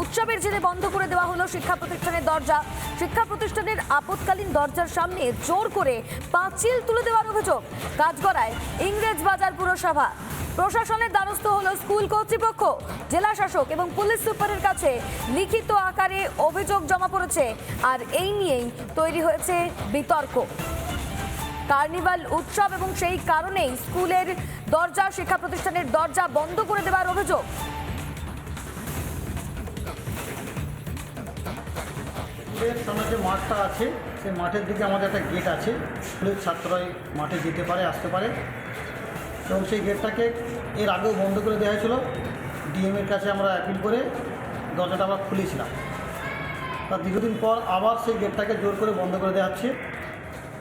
উৎসব উৎসবের জেরে বন্ধ করে দেওয়া হলো শিক্ষা প্রতিষ্ঠানের দরজা। শিক্ষা প্রতিষ্ঠানের আপৎকালীন দরজার সামনে জোর করে পাঁচিল তুলে দেওয়ার অভিযোগ কাজ করায় ইংরেজ বাজার পুরসভা। প্রশাসনের দ্বারস্থ হলো স্কুল কর্তৃপক্ষ, জেলা শাসক এবং পুলিশ সুপারের কাছে লিখিত আকারে অভিযোগ জমা পড়েছে আর এই নিয়েই তৈরি হয়েছে বিতর্ক। কার্নিভাল উৎসব এবং সেই কারণেই স্কুলের দরজা, শিক্ষা প্রতিষ্ঠানের দরজা বন্ধ করে দেওয়ার অভিযোগ। স্কুলের সামনে যে মাঠটা আছে, সেই মাঠের দিকে আমাদের একটা গেট আছে। স্কুলের ছাত্ররা এই মাঠে যেতে পারে, আসতে পারে। এবং সেই গেটটাকে এর আগেও বন্ধ করে দেওয়া হয়েছিল। ডিএমের কাছে আমরা অ্যাপিল করে দরজাটা আমরা খুলেছিলাম। তার দীর্ঘদিন পর আবার সেই গেটটাকে জোর করে বন্ধ করে দেওয়া হচ্ছে।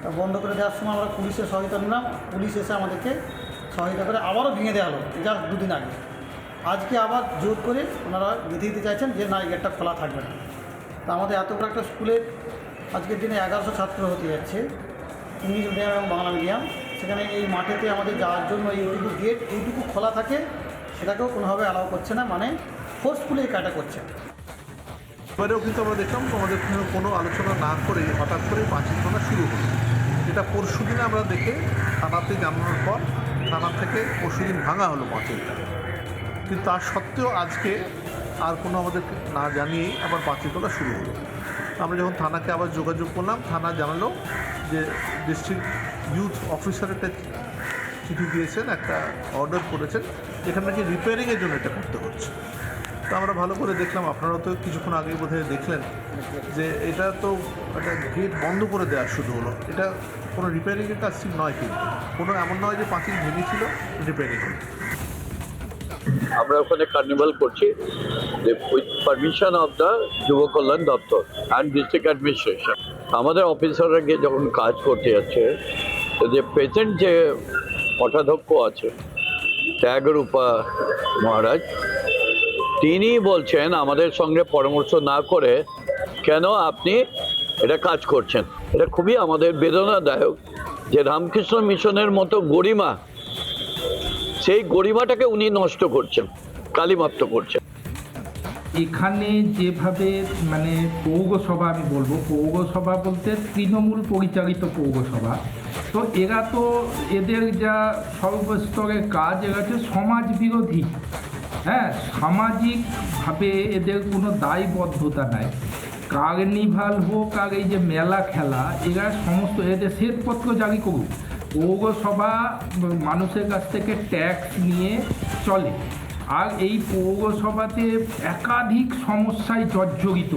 তা বন্ধ করে দেওয়ার সময় আমরা পুলিশের সহায়তা নিলাম। পুলিশ এসে আমাদেরকে সহায়তা করে আবারও ভেঙে দেওয়া হলো, জাস্ট দুদিন আগে। আজকে আবার জোর করে ওনারা বেঁধে দিতে চাইছেন যে, না, এই গেটটা খোলা থাকবে না। তা আমাদের এত বড় একটা স্কুলে আজকের দিনে এগারোশো ছাত্র হতে যাচ্ছে, ইংলিশ মিডিয়াম এবং বাংলা মিডিয়াম। সেখানে এই মাঠেতে আমাদের যাওয়ার জন্য এইটুকু গেট এইটুকু খোলা থাকে, সেটাকেও কোনোভাবে অ্যালাউ করছে না মানে ফোর্সফুলি এই কাজটা করছে। এবারেও কিন্তু আমরা দেখলাম সঙ্গে কোনো আলোচনা না করে হঠাৎ করে পাঁচিল তোলা শুরু হলো। এটা পরশু দিনে আমরা দেখে থানাতে জানানোর পর থানা থেকে পরশু দিন ভাঙা হলো পাঁচিলটা কিন্তু তার সত্ত্বেও আজকে আর কোনো আমাদের না জানিয়েই আবার পাঁচিল তোলা শুরু হলো। আমরা যখন থানাকে আবার যোগাযোগ করলাম, থানা জানালো যে ডিস্ট্রিক্ট ইউথ অফিসার একটা চিঠি দিয়েছেন, একটা অর্ডার করেছেন, যেখানে নাকি রিপেয়ারিংয়ের জন্য এটা করতে হচ্ছে। তো আমরা ভালো করে দেখলাম, আপনারা তো কিছুক্ষণ আগে বোধহয় দেখলেন যে এটা তো একটা গেট বন্ধ করে দেওয়া শুধু হলো। এটা কোনো রিপেয়ারিংয়ের কাজ ঠিক নয় কিন্তু। কোনো এমন নয় যে পাঁচিল ভেঙেছিল রিপেয়ারিং আমরা ওখানে কার্নিভাল করছি। উইথ পারমিশন অফ দ্য যুব কল্যাণ দপ্তর অ্যান্ড ডিস্ট্রিক্ট অ্যাডমিনিস্ট্রেশন আমাদের অফিসাররা গিয়ে যখন কাজ করতে যাচ্ছে যে প্রেজেন্ট যে পটাধ্যক্ষ আছে, ত্যাগরূপা মহারাজ, তিনি বলছেন আমাদের সঙ্গে পরামর্শ না করে কেন আপনি এটা কাজ করছেন? এটা খুবই আমাদের বেদনাদায়ক যে রামকৃষ্ণ মিশনের মতো গরিমা, সেই গরিমাটাকে উনি নষ্ট করছেন কালিমাপ্ত করছেন। এখানে যেভাবে মানে পৌরসভা আমি বলব, পৌরসভা বলতে তৃণমূল পরিচালিত পৌরসভা। তো এরা তো এদের যা সর্বস্তরের কাজ, এরা হচ্ছে সমাজ বিরোধী হ্যাঁ সামাজিকভাবে এদের কোনো দায়বদ্ধতা নাই। কার্নিভাল হোক আর এই যে মেলা খেলা, এরা সমস্ত এদের শ্বেতপত্র জারি করুক। পৌরসভা মানুষের কাছ থেকে ট্যাক্স নিয়ে চলে। আর এই পৌরসভাতে একাধিক সমস্যায় জর্জরিত।